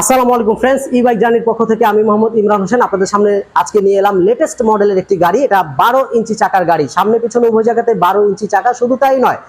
আসসালামু আলাইকুম ফ্রেন্ডস ই বাইক জার্নির পক্ষ থেকে আমি মোহাম্মদ ইমরান হোসেন আপনাদের সামনে আজকে নিয়ে এলাম লেটেস্ট মডেলের একটি গাড়ি। এটা বারো ইঞ্চি চাকার গাড়ি। সামনে, পিছনে, উভয় জায়গাতে বারো ইঞ্চি চাকা, শুধু তাই নয়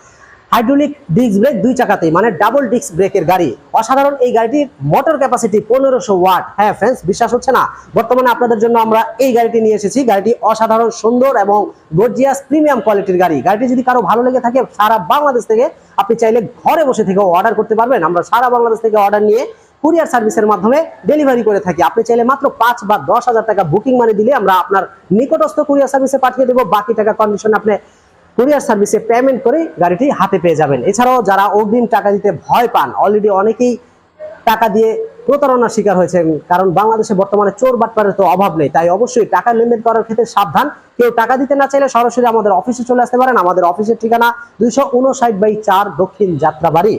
হাইড্রোলিক ডিস্ক ব্রেক দুই চাকাতেই মানে ডাবল ডিস্ক ব্রেকের গাড়ি। অসাধারণ এই গাড়িটির মোটর ক্যাপাসিটি পনেরোশো ওয়াট হ্যাঁ ফ্রেন্ডস বিশ্বাস হচ্ছে না? বর্তমানে আপনাদের জন্য আমরা এই গাড়িটি নিয়ে এসেছি। গাড়িটি অসাধারণ, সুন্দর এবং গর্জিয়াস প্রিমিয়াম কোয়ালিটির গাড়ি। গাড়িটি যদি কারও ভালো লেগে থাকে, সারা বাংলাদেশ থেকে আপনি চাইলে ঘরে বসে থেকেও অর্ডার করতে পারবেন। আমরা সারা বাংলাদেশ থেকে অর্ডার নিয়ে কুরিয়ার সার্ভিসের মাধ্যমে ডেলিভারি করে থাকি। আপনি চাইলে মাত্র পাঁচ বা দশ হাজার টাকা বুকিং মানে দিলে আমরা আপনার নিকটস্থ কুরিয়ার সার্ভিসে পাঠিয়ে দেবো। বাকি টাকা কন্ডিশন আপনি কুরিয়ার সার্ভিসে পেমেন্ট করে গাড়িটি হাতে পেয়ে যাবেন। এছাড়াও যারা অগ্রিম টাকা দিতে ভয় পান অলরেডি অনেকেই টাকা দিয়ে প্রতারণার শিকার হয়েছেন। কারণ বাংলাদেশে বর্তমানে চোর বাটপারের তো অভাব নেই। তাই অবশ্যই টাকা লেনদেন করার ক্ষেত্রে সাবধান। কেউ টাকা দিতে না চাইলে সরাসরি আমাদের অফিসে চলে আসতে পারেন। আমাদের অফিসের ঠিকানা দুইশো উনষাট বাই চার দক্ষিণ যাত্রাবাড়ি।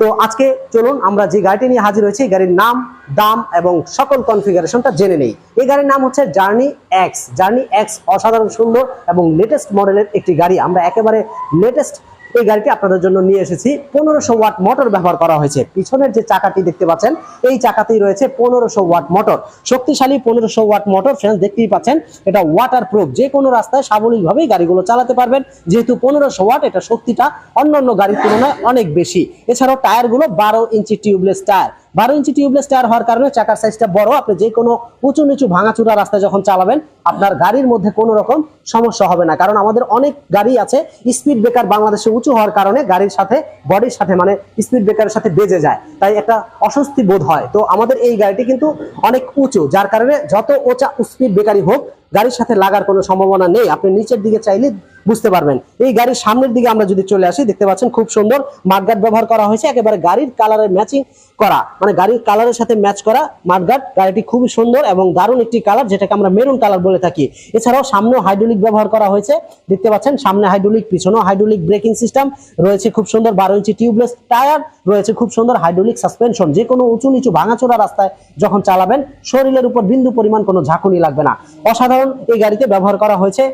তো আজকে চলুন আমরা যে গাড়িটি নিয়ে হাজির হয়েছি গাড়ির নাম, দাম এবং সকল কনফিগারেশনটা জেনে নেই। এই গাড়ির নাম হচ্ছে জার্নি এক্স জার্নি এক্স অসাধারণ সুন্দর এবং লেটেস্ট মডেলের একটি গাড়ি। আমরা একেবারে লেটেস্ট এই গাড়িটি আপনাদের জন্য নিয়ে এসেছি। পনেরোশো ওয়াট মোটর ব্যবহার করা হয়েছে। পিছনের যে চাকাটি দেখতে পাচ্ছেন, এই চাকাতেই রয়েছে পনেরোশো ওয়াট মোটর। শক্তিশালী পনেরোশো ওয়াট মোটর ফ্রেন্ডস দেখতেই পাচ্ছেন, এটা ওয়াটার প্রুফ যে কোনো রাস্তায় সাবলীলভাবেই গাড়িগুলো চালাতে পারবেন। যেহেতু পনেরোশো ওয়াট, এটা শক্তিটা অন্য অন্য গাড়ির তুলনায় অনেক বেশি। এছাড়াও টায়ারগুলো বারো ইঞ্চি টিউবলেস টায়ার। বারো ইঞ্চি টিউবলেস টায়ার হওয়ার কারণে চাকার সাইজটা বড়। আপনি যে কোনো উঁচু নিচু ভাঙাচুরা রাস্তায় যখন চালাবেন, আপনার গাড়ির মধ্যে কোনো রকম সমস্যা হবে না। কারণ আমাদের অনেক গাড়ি আছে স্পিড ব্রেকার বাংলাদেশে উঁচু হওয়ার কারণে গাড়ির সাথে বডির সাথে মানে স্পিড ব্রেকারের সাথে বেজে যায়। তাই একটা অস্বস্তি বোধ হয়। তো আমাদের এই গাড়িটি কিন্তু অনেক উঁচু, যার কারণে যত ওচা স্পিড ব্রেকারই হোক গাড়ির সাথে লাগার কোনো সম্ভাবনা নেই। আপনি নিচের দিকে চাইলে বুঝতে পারবেন। এই গাড়ির সামনের দিকে আমরা যদি চলে আসি, দেখতে পাচ্ছেন খুব সুন্দর মাঠগার্ড ব্যবহার করা হয়েছে। একেবারে গাড়ির কালারের ম্যাচিং করা মানে গাড়ির কালারের সাথে ম্যাচ করা মাঠগার্ড গাড়িটি খুবই সুন্দর এবং দারুণ একটি কালার, যেটাকে আমরা মেরুন কালার বলে থাকি। এছাড়াও সামনেও হাইড্রোলিক ব্যবহার করা হয়েছে। দেখতে পাচ্ছেন সামনে হাইড্রোলিক, পিছনেও হাইড্রোলিক ব্রেকিং সিস্টেম রয়েছে খুব সুন্দর। বারো ইঞ্চি টিউবলেস টায়ার রয়েছে খুব সুন্দর। হাইড্রোলিক সাসপেনশন, যে কোনো উঁচু নিচু ভাঙাচোরা রাস্তায় যখন চালাবেন, শরীরের উপর বিন্দু পরিমাণ কোনো ঝাঁকুনি লাগবে না। অসাধারণ এই গাড়িতে ব্যবহার করা হয়েছে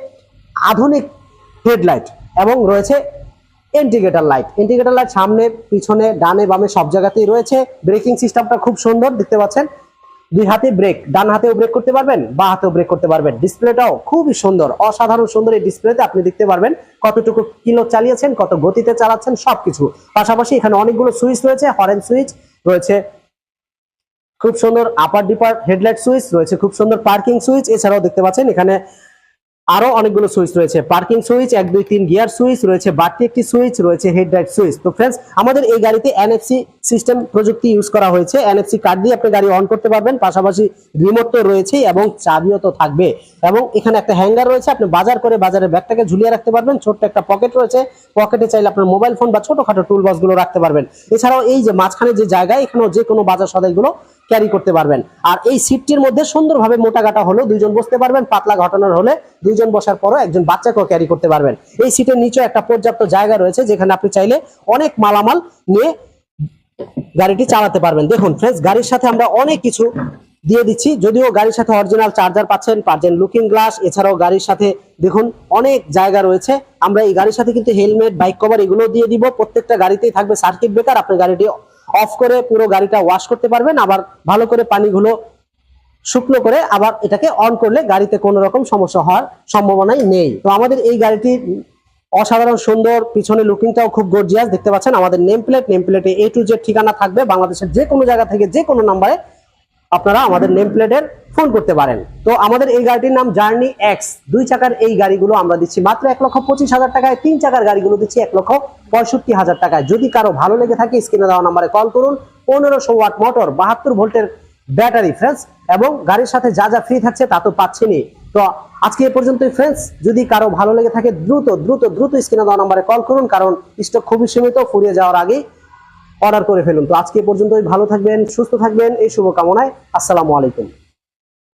আধুনিক হেডলাইট এবং রয়েছে ইন্ডিকেটর লাইট। ইন্ডিকেটর লাইট সামনে, পিছনে, ডানে, বামে সব জায়গাতেই রয়েছে। ব্রেকিং সিস্টেমটা খুব সুন্দর, দেখতে পাচ্ছেন। দুই হাতে ব্রেক, ডান হাতেও ব্রেক করতে পারবেন, বা হাতেও ব্রেক করতে পারবেন। ডিসপ্লেটাও খুবই সুন্দর, অসাধারণ সুন্দর এই ডিসপ্লেতে আপনি দেখতে পারবেন কতটুকু কিলো চালিয়েছেন, কত গতিতে চালাচ্ছেন, সবকিছু। পাশাপাশি এখানে অনেকগুলো সুইচ রয়েছে, হরেন সুইচ রয়েছে খুব সুন্দর আপার ডিপার হেডলাইট সুইচ রয়েছে খুব সুন্দর পার্কিং সুইচ এছাড়াও দেখতে পাচ্ছেন এখানে আরও অনেকগুলো সুইচ রয়েছে। পার্কিং সুইচ এক, দুই, তিন গিয়ার সুইচ রয়েছে বাড়তি একটি সুইচ রয়েছে হেডলাইট সুইচ তো ফ্রেন্ডস আমাদের এই গাড়িতে এনএফসি সিস্টেম প্রযুক্তি ইউজ করা হয়েছে। এনএফসি কার্ড দিয়ে আপনি গাড়ি অন করতে পারবেন। পাশাপাশি রিমোট তো রয়েছেই এবং চাবিও তো থাকবে। এবং এখানে একটা হ্যাঙ্গার রয়েছে, আপনি বাজার করে বাজারে ব্যাগটাকে ঝুলিয়ে রাখতে পারবেন। ছোট্ট একটা পকেট রয়েছে। পকেটে চাইলে আপনার মোবাইল ফোন বা ছোটখাটো টুল বক্সগুলো রাখতে পারবেন। এছাড়াও এই যে মাঝখানে যে জায়গায় এখানেও যে কোনো বাজার সদাইগুলো ক্যারি করতে পারবেন। আর এই সিটটির মধ্যে সুন্দরভাবে মোটা গাটা হলো দুইজন বসতে পারবেন, পাতলা ঘটনার হলে দুইজন বসার পরও একজন বাচ্চাকেও ক্যারি করতে পারবেন। এই সিটের নিচে একটা পর্যাপ্ত জায়গা রয়েছে, যেখানে আপনি চাইলে অনেক মালামাল নিয়ে গাড়িটি চালাতে পারবেন। দেখুন ফ্রেন্ডস গাড়ির সাথে আমরা অনেক কিছু দিয়ে দিচ্ছি, যদিও গাড়ির সাথে অরিজিনাল চার্জার পাচ্ছেন পাচ্ছেন লুকিং গ্লাস এছাড়াও গাড়ির সাথে দেখুন অনেক জায়গা রয়েছে। আমরা এই গাড়ির সাথে কিন্তু হেলমেট বাইক কভার এগুলো দিয়ে দিব। প্রত্যেকটা গাড়িতেই থাকবে সার্কিট ব্রেকার আপনার গাড়িটি অফ করে পুরো গাড়িটা ওয়াশ করতে পারবেন। আবার ভালো করে পানিগুলো শুকনো করে আবার এটাকে অন করলে গাড়িতে কোনো রকম সমস্যা হওয়ার সম্ভাবনাই নেই। তো আমাদের এই গাড়িটি অসাধারণ সুন্দর, পিছনে লুকিংটাও খুব গর্জিয়াস দেখতে পাচ্ছেন? আমাদের নেম প্লেট নেম প্লেটে এ টু জেড ঠিকানা থাকবে। বাংলাদেশের যে কোনো জায়গা থেকে যে কোনো নাম্বারে আপনারা আমাদের নেম প্লেটের ফোন করতে পারেন। তো আমাদের এই গাড়িটির নাম জার্নি এক্স দুই চাকার এই গাড়িগুলো আমরা দিচ্ছি মাত্র এক লক্ষ পঁচিশ হাজার টাকায়। তিন চাকার গাড়িগুলো দিচ্ছি এক লক্ষ পঁয়ষট্টি হাজার টাকায়। যদি কারও ভালো লেগে থাকে স্ক্রিনে দেওয়া নাম্বারে কল করুন। পনেরোশো ওয়াট মোটর বাহাত্তর ভোল্টের ব্যাটারি ফ্রেন্ডস এবং গাড়ির সাথে যা যা ফ্রি থাকছে তা তো পাচ্ছেনি তো আজকে এ পর্যন্তই ফ্রেন্ডস যদি কারও ভালো লেগে থাকে, দ্রুত দ্রুত দ্রুত স্ক্রিনে দেওয়া নাম্বারে কল করুন, কারণ স্টক খুবই সীমিত, ফুরিয়ে যাওয়ার আগেই অর্ডার করে ফেলুন। তো আজকে পর্যন্তই ভালো থাকবেন সুস্থ থাকবেন এই শুভকামনায় আসসালামু আলাইকুম।